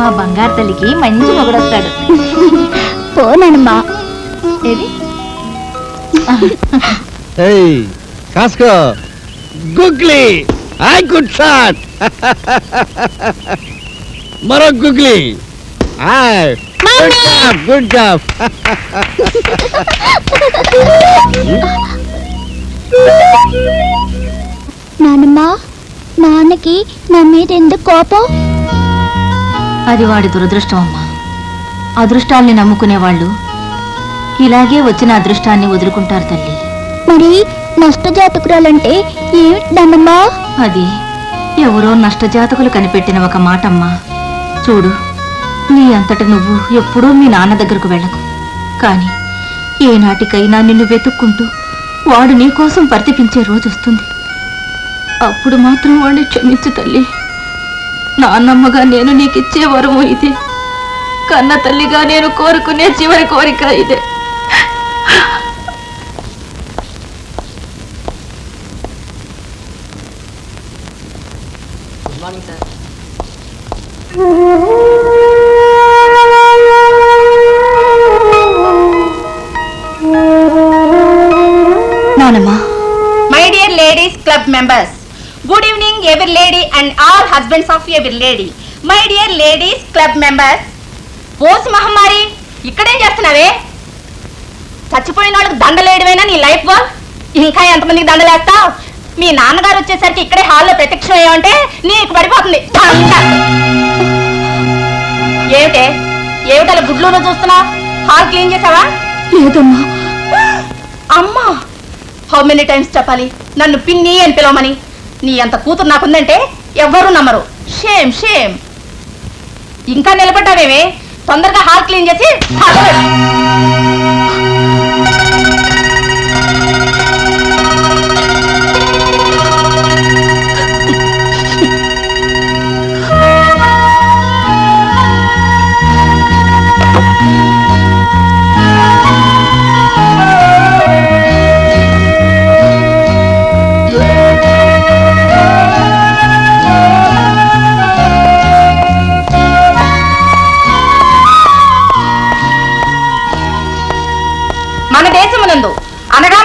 మా బంగారు తల్లికి మంచి మొగుడొస్తాడు. పోనమ్మా ఏది? ఏయ్ కాసుకో. గుగ్లీ. ఐ గుడ్ షాట్. మరో గుగ్లీ. ఆయ్ గుడ్ జాబ్ గుడ్ జాబ్. నానమ్మా నాన్నకి నా మీద ఎందుకు కోపం? అది వాడి దురదృష్టం అమ్మా. అదృష్టాల్ని నమ్ముకునే వాళ్ళు ఇలాగే వచ్చిన అదృష్టాన్ని వదులుకుంటారు తల్లి. మరి నష్టజాతకురాలంటే ఏమిటి నాన్నమ్మా అది ఎవరో నష్టజాతకులు కనిపెట్టిన ఒక మాటమ్మా. చూడు నీ అంతట నువ్వు ఎప్పుడూ మీ నాన్న దగ్గరకు వెళ్ళకు. కాని ఏనాటికైనా నిన్ను వెతుక్కుంటూ వాడు నీ కోసం పరితపించే రోజు వస్తుంది. అప్పుడు మాత్రం వాడిని క్షమించు తల్లి. నాన్నమ్మగా నేను నీకిచ్చే వరము ఇదే. కన్న తల్లిగా నేను కోరుకునే చివరి కోరిక ఇదే. నానమ్మా. My dear ladies club members good evening every lady and all husbands of every lady my dear ladies club members OC మహమ్మారి ఇక్కడేం చేస్తున్నావే? చచ్చిపోయిన వాళ్ళకి దండలేయడమేనా నీ లైఫ్ వర్క్ ఇంకా ఎంతమందికి దండలేస్తావు? మీ నాన్నగారు వచ్చేసరికి ఇక్కడే హాల్లో ప్రత్యక్షం అయ్యామంటే నీకు పడిపోతుంది. ఏమిటే? ఏమిటలా గుడ్లు చూస్తున్నావు? హాల్ క్లీన్ చేసావా? లేదమ్మా. అమ్మా! హౌ మెనీ టైమ్స్ చెప్పాలి? నన్ను పిన్ని అని పిలవమని. నీ అంత కూతురు నాకుందంటే ఎవ్వరూ నమ్మరు. షేమ్ షేమ్ ఇంకా నిలబడ్డావేమే తొందరగా హాల్ క్లీన్ చేసి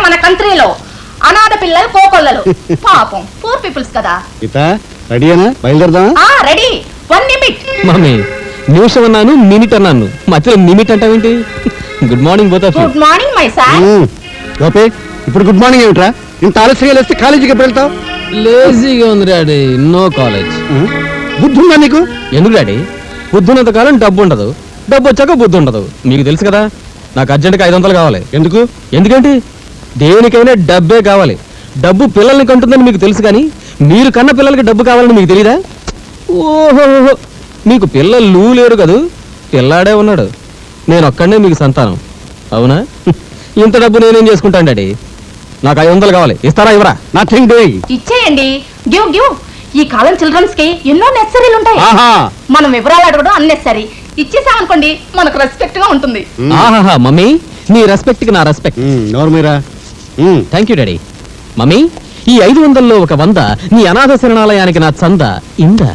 మన కంట్రీలో అనాథ పిల్లలు కోకొల్లలు పాపం పూర్ పీపుల్స్ కదా. గీత రెడీనా బయలుదేరదామా? ఆ రెడీ. వన్ నిమిట్ మమ్మీ నిమిషం అన్నాను మినిట్ అన్నాను. మధ్యలో నిమిట్ అంటావేంటి? Good morning both of good morning my sir Gopi ఇప్పుడు గుడ్ మార్నింగ్ ఏమిట్రా? ఇంత ఆలస్యంగా లేస్తే కాలేజీకి ఎప్పుడు వెళ్తావు? లేజీగా ఉంది డాడీ. నో కాలేజ్ బుద్ధి ఉందా నీకు? ఎందుకు డాడీ? బుద్ధి ఉన్నంత కాలం డబ్బు ఉండదు. డబ్బు వచ్చాక బుద్ధి ఉండదు. మీకు తెలుసు కదా నాకు అర్జెంట్గా ఐదు వందలు కావాలి. ఎందుకు? ఎందుకంటే? దేనికైనా డబ్బే కావాలి. డబ్బు పిల్లల్ని కంటుందని మీకు తెలుసు కానీ మీరు కన్న పిల్లలకి డబ్బు కావాలని మీకు తెలీదా? ఓహో మీకు పిల్లలు లేరు కదూ? పిల్లాడే ఉన్నాడు. నేను ఒక్కడనే మీకు సంతానం. అవునా? ఇంత డబ్బు నేనేం చేసుకుంటాను డాడీ? నాకు ఐదు వందలు కావాలి. ఇస్తారా ఇవరా నథింగ్ డూయింగ్ ఇచ్చేయండి. గివ్ గివ్ ఈ కాలం చిల్డ్రన్స్కి ఎన్నో నెసరీలు ఉంటాయి ఆహా. మనం వివరాలు అడగడం అన్నెసరీ ఇచ్చేసామనుకోండి మనకు రెస్పెక్ట్గా ఉంటుంది. ఆహాహా మమ్మీ. నీ రెస్పెక్ట్కి నా రెస్పెక్ట్ నోరు మీరా? థ్యాంక్ యూ డాడీ మమ్మీ ఈ ఐదు వందల్లో ఒక వంద నీ అనాథ శరణాలయానికి నా చంద ఇందా?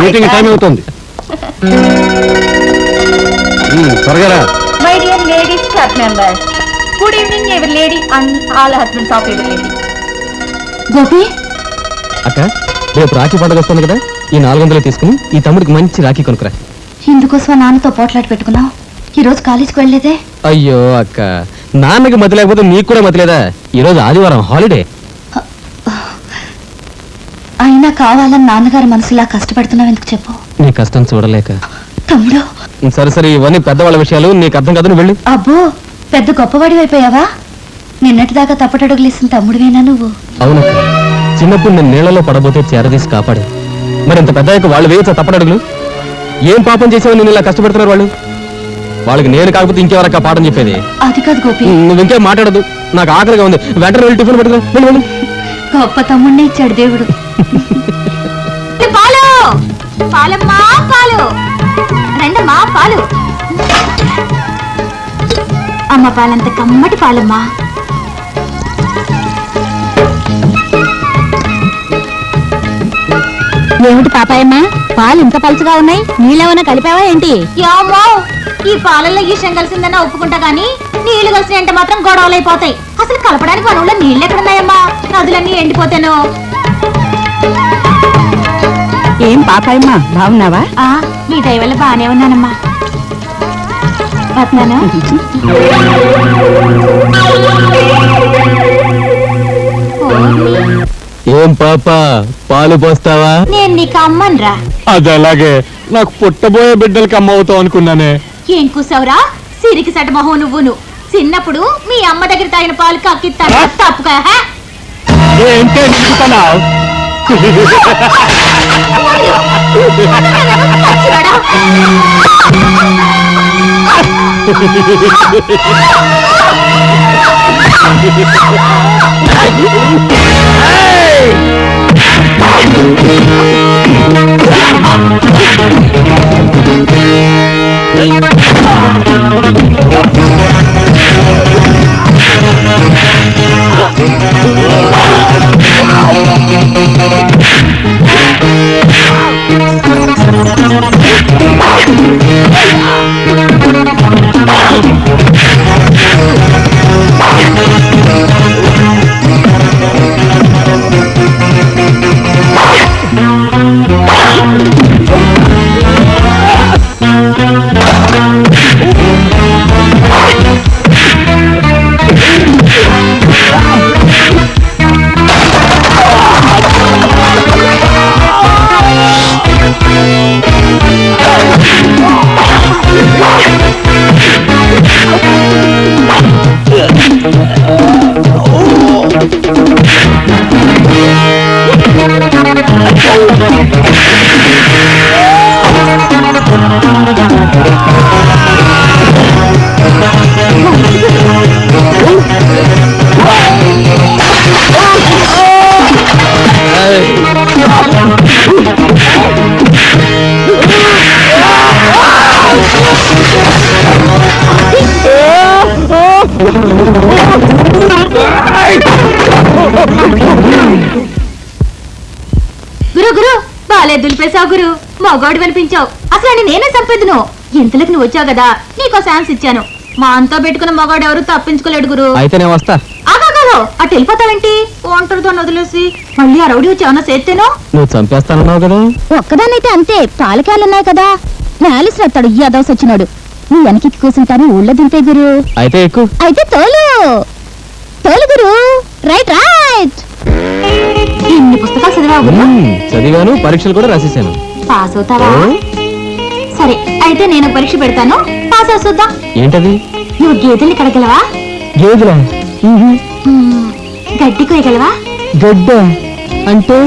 మీటింగ్ టైం అవుతుంది. త్వరగా రా. My dear ladies club members good evening every lady and all husbands of every lady Gopi అక్క రేపు రాఖీ పండుగ వస్తుంది కదా? ఈ నాలుగు వందలు తీసుకుని ఈ తమ్ముడికి మంచి రాఖీ కొనుక్కురా. ఇందుకోసం నాన్నతో పోట్లాడి పెట్టుకున్నావు? ఈ రోజు కాలేజీకి వెళ్ళలేదే? అయ్యో అక్క. నాన్నకి మతి లేకపోతే నీకు కూడా మతి లేదా ఈ రోజు ఆదివారం హాలిడే అయినా కావాలని నాన్నగారి మనసులా కష్టపడుతున్నావు ఎందుకు చెప్పు? నీ కష్టం చూడలేక. తమ్ముడు. సరే సరే ఇవన్నీ పెద్దవాళ్ళ విషయాలు నీకు అర్థం కదా నువ్వు వెళ్ళు. అబ్బో పెద్ద గొప్పవాడి అయిపోయావా? నిన్నటిదాకా తప్పటడుగులేసిన తమ్ముడివేనా నువ్వు? అవునక్క చిన్నప్పుడు నేను నీళ్ళలో పడబోతే చేరదీసి కాపాడు. మరి ఇంత పెద్ద వాళ్ళు వేయచ్చా తప్పడడుగులు ఏం పాపం చేసావు నేను ఇలా కష్టపెడుతున్నారు వాళ్ళు? వాళ్ళకి నేను కాకపోతే ఇంకెవరక్క పాఠం చెప్పేది? అది కాదు గోపి. నువ్వు ఇంకేం మాట్లాడదు నాకు ఆకలిగా ఉంది. వెంటనే వెళ్ళి టిఫిన్ వెళ్ళు. గొప్ప తమ్ముడిని ఇచ్చాడు దేవుడు. పాలు? పాలమ్మా పాలు. రండమ్మా పాలు. అమ్మ పాలంత కమ్మటి పాలమ్మా. ఏమిటి పాపాయమ్మ? పాలు ఇంత పలుచగా ఉన్నాయి. నీళ్ళేమైనా కలిపావా ఏంటి? ఈ పాలల్లో ఈషం కలిసిందని ఒప్పుకుంటా గానీ నీళ్ళు కలిసినంటే మాత్రం గొడవలు అయిపోతాయి అసలు కలపడానికి మన ఊళ్ళో నీళ్ళు ఎక్కడున్నాయమ్మా నదులన్నీ ఎండిపోతాను. ఏం పాపాయమ్మ బాగున్నావా? ఆ మీ దయ వల్ల బాగానే ఉన్నానమ్మా. వస్తున్నాను. ఏం పాప పాలు పోస్తావా? నేను నీకు అమ్మన్రా. అది అలాగే. నాకు పుట్టబోయే బిడ్డలకి అమ్మ అవుతావు అనుకున్నానే. ఏం కూసావురా? సిరికి సట మొహం నువ్వును. చిన్నప్పుడు మీ అమ్మ దగ్గర తాగిన పాలు కక్కిస్తాను తప్పుగా హే? ఏంటే నిలుపుతున్నావు పచ్చివాడా? గురు గురు బాలే దులిపేశావు గురు. మగోడు వినిపించావు. అసలు అని నేనే చంపేదును? ఇంతలోకి నువ్వు వచ్చావు కదా నీకో ఛాన్స్ ఇచ్చాను. మా అంతా పెట్టుకున్న మగాడు ఎవరు తప్పించుకోలేడు గురు. అయితే నేను వస్తా. ఆగాగాలో అటు వెళ్ళిపోతావేంటి? ఒంటరితో వదిలేసి మళ్ళీ ఆ రౌడీ వచ్చి ఏమన్నా చేస్తేనో? నువ్వు చంపేస్తానన్నావు కదా. ఒక్కదానైతే అంతే పాలకాయలున్నాయి కదా. నేలిసి వస్తాడు ఈ అదవసి వచ్చినాడు. నీ వెనక్కి కూర్చుంటాను ఊళ్ళో దింపే గురు. అయితే ఎక్కువ. అయితే తోలు. తోలు గురు. Right right. ఇన్ని పుస్తకాలు చదివావు గురు? చదివాను పరీక్షలు కూడా రాసేసాను. పాస్ అవుతావా? సరే అయితే నేను పరీక్ష పెడతాను. పాస్ అవు చూద్దాం. ఏంటది? నువ్వు గేదెల్ని కడగలవా? గేదెలా. గడ్డి కోయగలవా గడ్డ? అంటే?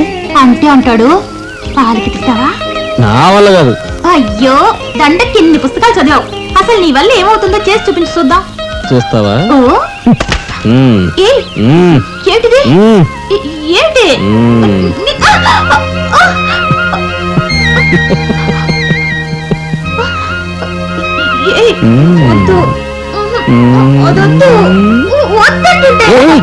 అంటే అంటాడు. పాలకిస్తావా నా వల్ల కాదు. అయ్యో దండకి ఇన్ని పుస్తకాలు చదివావు. అసలు నీ వల్ల ఏమవుతుందో చేసి చూపించి చూద్దాం చూస్తావా ఓ మ్మ్. ఏ మ్మ్. ఏంటిది మ్మ్. ఏ- ఏంటి మ్మ్. నీ- ఆ! ఆ! ఏ- మ్మ్. వద్దు. మ్మ్. వద్దు వద్దంటుంటే ఏయ్.